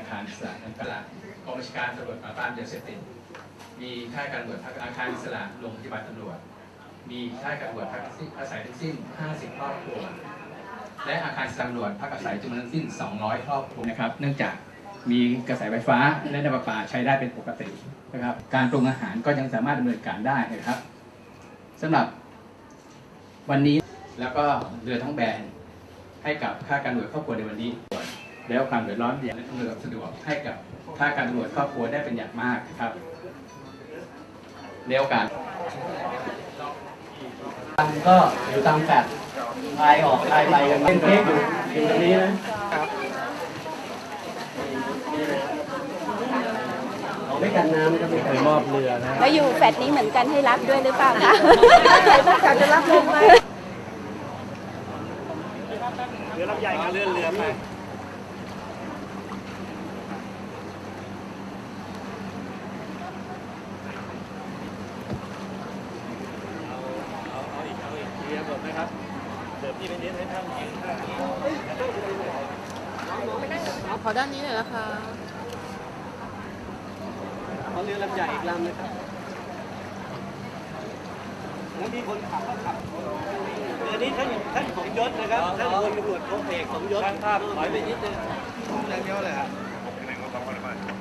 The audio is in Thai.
อาคารอิสระนั้นกละกองบัญชาการตำรวจปราบปรามยาเสพติดมีค่ายการตำรวจพักอาคารอิสระโรงพยาบาลตำรวจ มีค่ายการตำรวจพักอาศัยทั้งสิ้น 50 ครอบครัว และอาคารตำรวจพักอาศัยจำนวนทั้งสิ้น 200 ครอบครัวนะครับ เนื่องจากมีกระแสไฟฟ้าและน้ำประปาใช้ได้เป็นปกตินะครับ การปรุงอาหารก็ยังสามารถดำเนินการได้นะครับสำหรับวันนี้แล้วก็เรือทั้งแบนให้กับค่าการตำรวจครอบครัวในวันนี้ แล้วความเดือดร้อนอย่างอำนวยความสะดวกให้กับค่าการตำรวจครอบครัวได้เป็นอย่างมากนะครับในโอกาสก็อยู่ตามแฟลตไอออกไอไปกันเล่นเค้กอยู่อยู่ตรงนี้นะของไม่กันน้ำก็ไม่เคยมอบเรือนะแล้วอยู่แฟลตนี้เหมือนกันให้รับด้วยหรือเปล่าคะต้องการจะรับลงไหมเรือลำใหญ่กับเรือเรือไปเอาอีกเอา อีกเรือหมดไหมครับเดี๋ยวพี่ไปเน้นให้ท่านยืนข้างนี้ขอด้านนี้หน่อยนะคะเอาเรือลำใหญ่อีกลำนะครับแล้วมีคนขับก็ขับเรือนี้ท่านท่านสมยศนะครับท่านพลตำรวจโทเอกสมยศช่างภาพถอยไปนิดนึงอย่างเดียวเลยครับใช่ครับ